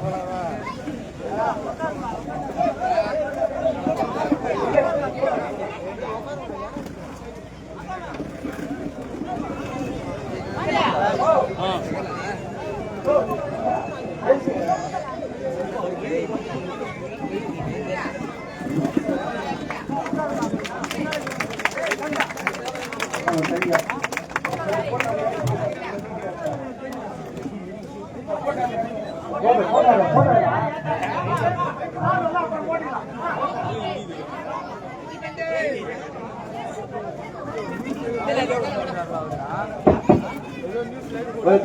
போறாங்க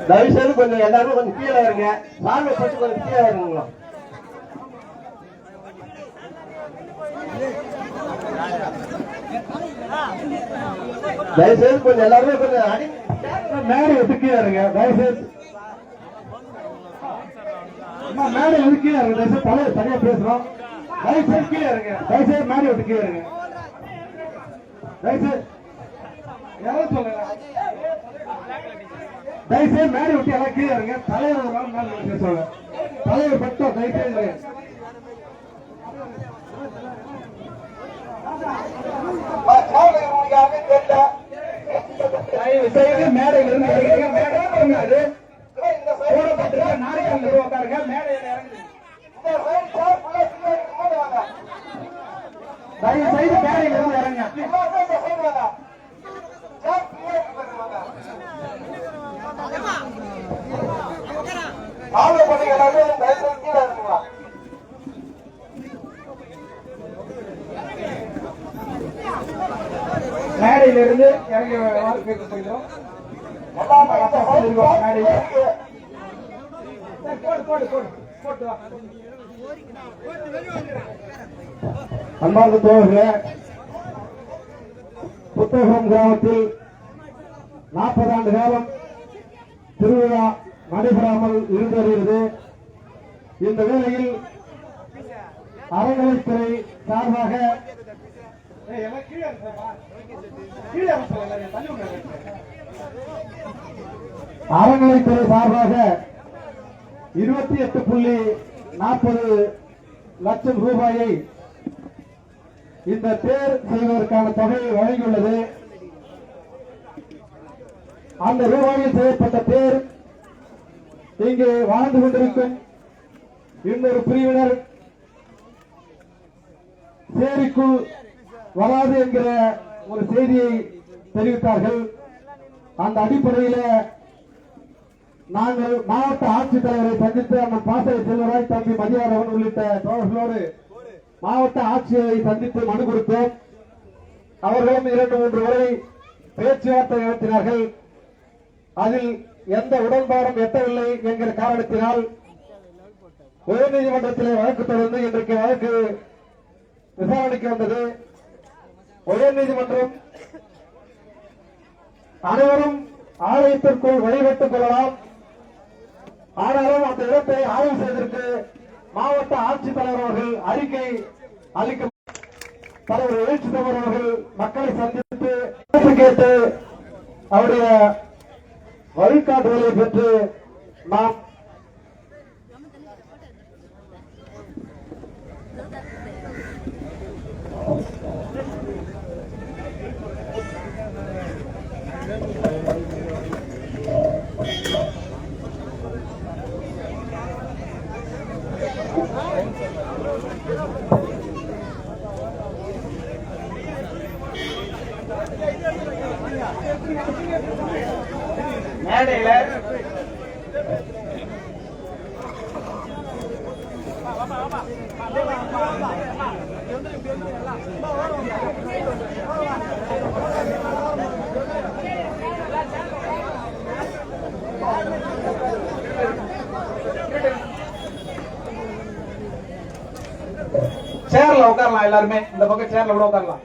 தயவுசெய்து கொஞ்சம் எல்லாரும் கொஞ்சம் கீழே இருங்க. சாமி போட்டு கொஞ்சம் கீழே இருங்களா தயவுசெய்து கொஞ்சம் எல்லாருமே கொஞ்சம் மேடை விட்டு இருங்க தயவுசெய்து. மேடை விட்டு இருங்க தயவுசெய்து செய்து தலைவர் சரியா பேசுறோம் தயவுசெய்து கீழே இருங்க தயவுசெய்து மேடை விட்டு கீழே இருங்க. தயவுசெய்து யாரும் சொல்லுங்க. தயவுசெய்து மேடை விட்டு எல்லாம் கீழே இருங்க தலைவர் ஒரு நாள் மேல பேசுவாங்க தலைவர் பட்டம் தயவுசெய்து தயவு செய்து மேடையில இருந்து இறங்குங்க. மேடை இறங்காது. போடப்பட்டிருக்க நாற்காலில போய் உட்காருங்க. மேடையில இறங்குங்க. தயவு செய்து மேடையில இருந்து இறங்க தயவு செய்து கீழே இருக்குங்களா மேடையிலிருந்து இறங்கி வாழ்க்கைக்கு போயிடும் போகிறோம் அன்பார்ந்த தோழர்களே புத்தகம் கிராமத்தில் நாற்பது ஆண்டு காலம் திருவிழா நடைபெறாமல் இருந்து வருகிறது இந்த வேளையில் அறநிலைத்துறை சார்பாக அறநிலைத்துறை சார்பாக இருபத்தி எட்டு புள்ளி நாற்பது லட்சம் ரூபாயை இந்த தேர் செய்வதற்கான தொகையை வழங்கியுள்ளது. அந்த ரூபாயில் செய்யப்பட்ட தேர் இங்கே வாழ்ந்து கொண்டிருக்கும் இன்னொரு பிரிவினர் சேரிக்குள் வராது என்கிற ஒரு செய்தியை தெரிவித்தார்கள். அந்த அடிப்படையில நாங்கள் மாவட்ட ஆட்சித்தலைவரை சந்தித்து அண்ணன் பாசறை செல்வராய் தம்பி மதியாரவன் உள்ளிட்ட தோழர்களோடு மாவட்ட ஆட்சியரை சந்தித்து மனு கொடுத்தோம். அவர்களும் இரண்டு மூன்று முறை பேச்சுவார்த்தை நடத்தினார்கள். அதில் எந்த உடன்பாடும் எட்டவில்லை என்கிற காரணத்தினால் உயர்நீதிமன்றத்திலே வழக்கு தொடர்ந்து இன்றைக்கு வழக்கு விசாரணைக்கு வந்தது. உயர்நீதிமன்றம் அனைவரும் ஆலயத்திற்குள் வழிபட்டுக் கொள்ளலாம். ஆனாலும் அந்த இடத்தை ஆய்வு செய்வதற்கு மாவட்ட ஆட்சித்தலைவர் அவர்கள் அறிக்கை அளிக்க தலைவர் எழுச்சி தலைவர் அவர்கள் மக்களை சந்தித்து கேட்டு அவருடைய வழிகாட்டுதலை பெற்று நாம் மேடையில சேர்ல உட்காரலாம் எல்லாருமே. இந்த பக்கம் சேர்ல கூட உட்காரலாம்.